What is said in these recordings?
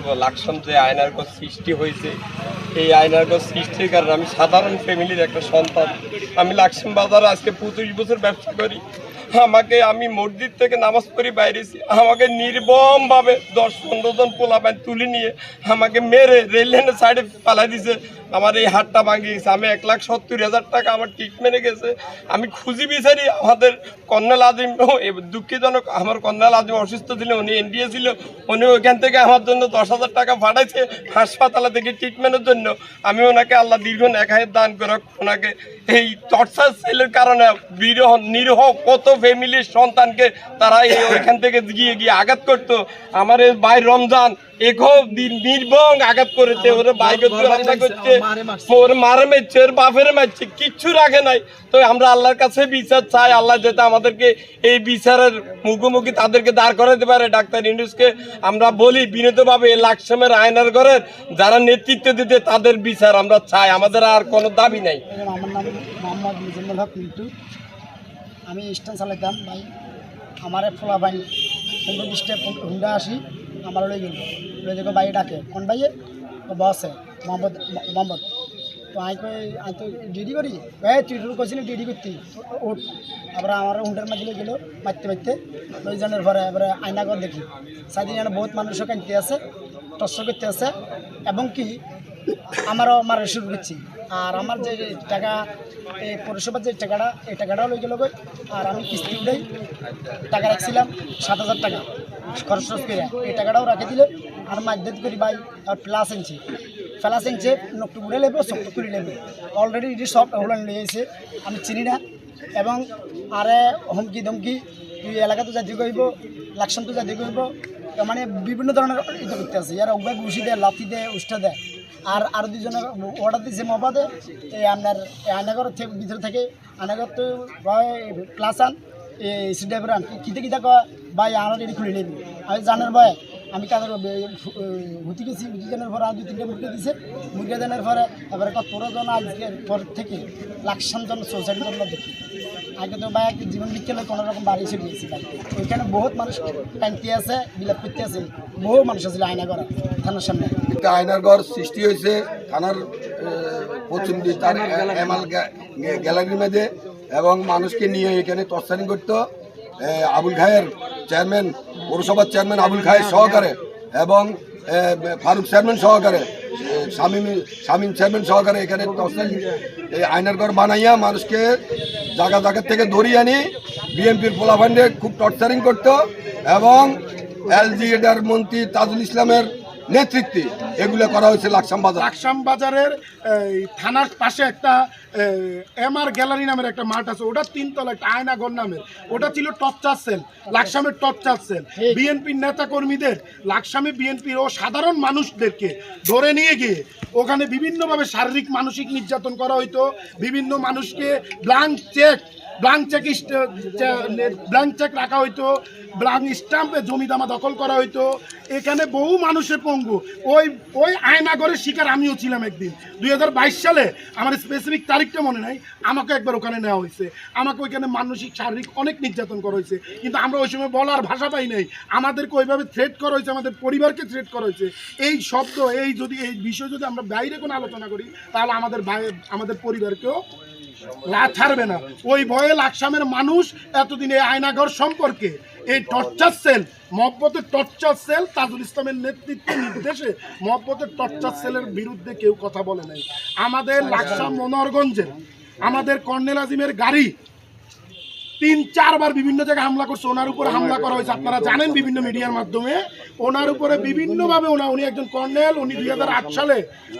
করব লাকসাম যে আয়নার গছ সৃষ্টি হয়েছে, এই আয়নার গছ সৃষ্টির কারণে আমি সাধারণ ফ্যামিলির একটা সন্তান। আমি লাকসাম বাজারে আজকে পঁচিশ বছর ব্যবসা করি। আমাকে আমি মসজিদ থেকে নামাজ পড়ি বাইরেছি আমাকে নির্বমভাবে দশ পনেরো জন পোলাপান তুলে নিয়ে আমাকে মেরে রেল লাইনের সাইডে পালাই দিছে। আমার এই হাতটা ভাঙিয়ে গেছে আমি এক লাখ সত্তর হাজার টাকা আমার ট্রিটমেন্টে গেছে। আমি খুঁজি বিচারি আমাদের কর্নেল আজিম দুঃখজনক আমার কর্নেল আজিম অসুস্থ ছিল, উনি এনডিএ ছিল, উনি ওইখান থেকে আমার জন্য দশ হাজার টাকা পাঠাইছে হাসপাতালে থেকে ট্রিটমেন্টের জন্য। আমি ওনাকে আল্লাহ দীর্ঘ একাহের দান করে ওনাকে এই টর্চার সেলের কারণে বিরহ, নিরহ কত ফ্যামিলির সন্তানকে তারা এই ওইখান থেকে গিয়ে গিয়ে আঘাত করতো। আমার এই ভাই রমজান এখো দিন নির্বং আঘাত করেছে ওরে বাইকে করছে ওর মারে মারছে ওর বাপের মারছে কিচ্ছু রাখে নাই। তো আমরা আল্লাহর কাছে বিচার চাই আল্লাহ যাতে আমাদেরকে এই বিচারের মুখোমুখি তাদেরকে দাঁড় করাতে পারে। ডাক্তার ইন্ডুসকে আমরা বলি বিনীতভাবে লাকসামের আয়নার ঘরের যারা নেতৃত্ব দিতে তাদের বিচার আমরা চাই। আমাদের আর কোনো দাবি নাই। আমার নাম মোহাম্মদ মিজানুল হক মিন্টু। আমি স্ট্যান্ড চালাইতাম ভাই। আমার ফোলা ভাই পনেরো বিশটা হুন্ডা আসি। আমার লই গেল। লই যাকে ভাই ডাকে, কোন ভাইয়ে তো বসে মোহাম্মদ মোহাম্মদ। তো আই কই আই তো ডিডি করি? তুই শুরু করছিলি ডিডি করতি? ওঠ তারপরে আমার হুন্ডার মাঝে গেল মারতে মারতে। লইজনের ঘরে এবারে আয়নাগর দেখি। সাইদিন বহুত মানুষও কানতে আছে টস্য করতে আছে এবং কি, আমারও মারা শুরু করছি। আর আমার যে টাকা এই পৌরসভার যে টাকাটা, এই টাকাটাও লই গেল আর আমি কিস্তি উঠাই, টাকা রাখছিলাম সাত হাজার টাকা। খরচ টরচ করে, এই টাকাটাও রাখে দিলে আর মাধ্যম করি ভাই, আর প্লাস আনছি। প্লাস আনছে নকটু উড়ে লেবো সব করে লেবো। অলরেডি এটি সব লিয়ে এসে আমি চিনি না। এবং আরে হুমকি ধমকি তুই এলাকাতে যাতে কইব লাকসাম তো যাতে কইব মানে বিভিন্ন ধরনের ইয়ে করতে আছে। ইয়ারা উভয় ঘুষি দেয়, লাথি দেয়, উষ্টা দেয়। আর আর দুজনে অর্ডার দিয়েছে মবাদে এই আপনার আয়নাগর থেকে ভিতরে থেকে আয়নাগর তো ক্লাস আন, এই সি ড্রাইভার আন। কিতে কিতা কয়? ভাই, আমার এটি খুলে নেবি। আমি জানার ভয়, আমি তাদের হুতি গেছি হুতি জানার পরে আর দুই তিনটে মুরগি দিছে। মুরগি দেওয়ার পরে, এবারে কত জন আজকের পর থেকে লাকসাম জন সোসাইটির জন্য দেখি। আগে তো ভাই জীবন বিজ্ঞানে কোনো রকম বাড়ি এসে দিয়েছি ভাই। ওইখানে বহুত মানুষ টানতে আছে, বিলাপ করতে আছে, বহু মানুষ আছে আয়না করা থানার সামনে। একটা আয়নার ঘর সৃষ্টি হয়েছে, থানার পশ্চিম তার গ্যালারির মধ্যে, এবং মানুষকে নিয়ে এখানে তৎসানি করতো। আবুল খায়ের চেয়ারম্যান, পৌরসভার চেয়ারম্যান আবুল খায়ের সহকারে এবং ফারুক চেয়ারম্যান সহকারে শামীম শামীম চেয়ারম্যান সহকারে এখানে এই আয়নার ঘর বানাইয়া মানুষকে জায়গা জায়গার থেকে ধরিয়ে আনি, বিএনপির পোলাফান্ডে খুব টর্চারিং করত এবং এলজিএডার মন্ত্রী তাজুল ইসলামের নেতৃত্বে এগুলো করা হয়েছে লাকসাম বাজার লাকসাম বাজারের থানার পাশে একটা এম আর গ্যালারি নামের একটা মাঠ আছে। ওটা তিনতলা একটা আয়নাগর নামের। ওটা ছিল টর্চার সেল লাকসামের টর্চার সেল। বিএনপির নেতা কর্মীদের লাকসামে বিএনপির ও সাধারণ মানুষদেরকে ধরে নিয়ে গিয়ে ওখানে বিভিন্নভাবে শারীরিক মানসিক নির্যাতন করা হইতো। বিভিন্ন মানুষকে blank cheque blank cheque blank cheque রাখা হইতো ব্লাঙ্ক স্টাম্পে জমি দামা দখল করা হইতো। এখানে বহু মানুষের পঙ্গু। ওই ওই আয়নাগরের শিকার আমিও ছিলাম একদিন। দুই হাজার বাইশ সালে আমার স্পেসিফিক তারিখটা মনে নাই, আমাকে একবার ওখানে নেওয়া হয়েছে। আমাকে ওইখানে মানসিক, শারীরিক অনেক নির্যাতন করা হয়েছে। কিন্তু আমরা ওই সময় বলার ভাষা পাই নাই। আমাদেরকে ওইভাবে থ্রেট করা হয়েছে, আমাদের পরিবারকে থ্রেট করা হয়েছে। এই শব্দ, এই যদি, এই বিষয় যদি আমরা বাইরে কোনো আলোচনা করি, তাহলে আমাদের আমাদের পরিবারকেও লা ছাড়বে না। ওই ভয়ে লাকসামের মানুষ এতদিন এই আয়নাঘর সম্পর্কে এই টর্চার সেল মহব্বতের টর্চার সেল তাজুল ইসলামের নেতৃত্বে নির্দেশে মহব্বতের টর্চার সেলের বিরুদ্ধে কেউ কথা বলে নাই। আমাদের লাকসাম মনোহরগঞ্জের, আমাদের কর্নেল আজিমের গাড়ি তিন চারবার বিভিন্ন জায়গায় হামলা করছে ওনার উপরে হামলা করা হয়েছে। আপনারা জানেন বিভিন্ন মিডিয়ার মাধ্যমে। ওনার উপরে বিভিন্নভাবে ওনা উনি একজন কর্নেল উনি দুই হাজার আট সালে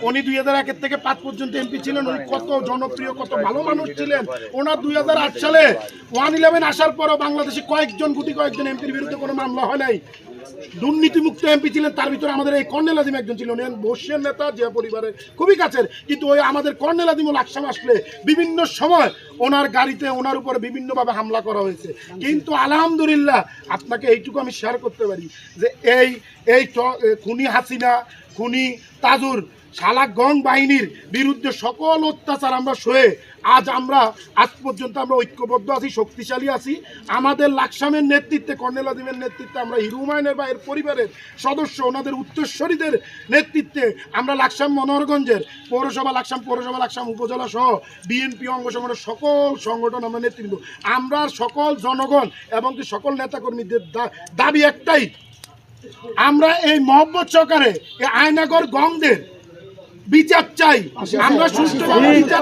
উনি দুই হাজার একের থেকে পাঁচ পর্যন্ত এমপি ছিলেন উনি কত জনপ্রিয় কত ভালো মানুষ ছিলেন। ওনার দুই হাজার আট সালে ওয়ান ইলেভেন আসার পরও বাংলাদেশে কয়েকজন গুটি কয়েকজন এমপির বিরুদ্ধে কোনো মামলা হয় নাই। দুর্নীতিমুক্ত এমপি ছিলেন, তার ভিতরে আমাদের এই কর্নেল আজিম একজন ছিল উনি বসিয়ার নেতা, যে পরিবারের খুবই কাছের। কিন্তু ওই আমাদের কর্নেল ও লাকসাম আসলে বিভিন্ন সময় ওনার গাড়িতে, ওনার উপরে বিভিন্নভাবে হামলা করা হয়েছে। কিন্তু আলহামদুলিল্লাহ আপনাকে এইটুকু আমি শেয়ার করতে পারি যে এই এই খুনি হাসিনা, খুনি তাজুর শালাক গং বাহিনীর বিরুদ্ধে সকল অত্যাচার আমরা সয়ে আজ আমরা, আজ পর্যন্ত আমরা ঐক্যবদ্ধ আছি, শক্তিশালী আছি। আমাদের লাকসামের নেতৃত্বে, কর্নেল আজিমের নেতৃত্বে আমরা হিরুমায়নের বা এর পরিবারের সদস্য, ওনাদের উত্তরস্বরীদের নেতৃত্বে আমরা লাকসাম মনোহরগঞ্জের পৌরসভা, লাকসাম পৌরসভা, লাকসাম উপজেলা সহ বিএনপি অঙ্গ সংগঠন সকল সংগঠন আমরা নেতৃত্ব আমরা সকল জনগণ এবং কি সকল নেতাকর্মীদের দাবি একটাই, আমরা এই মহব্বত সহকারে এই আয়নাগর গংদের বিচার চাই। আমরা সুস্থ বিচার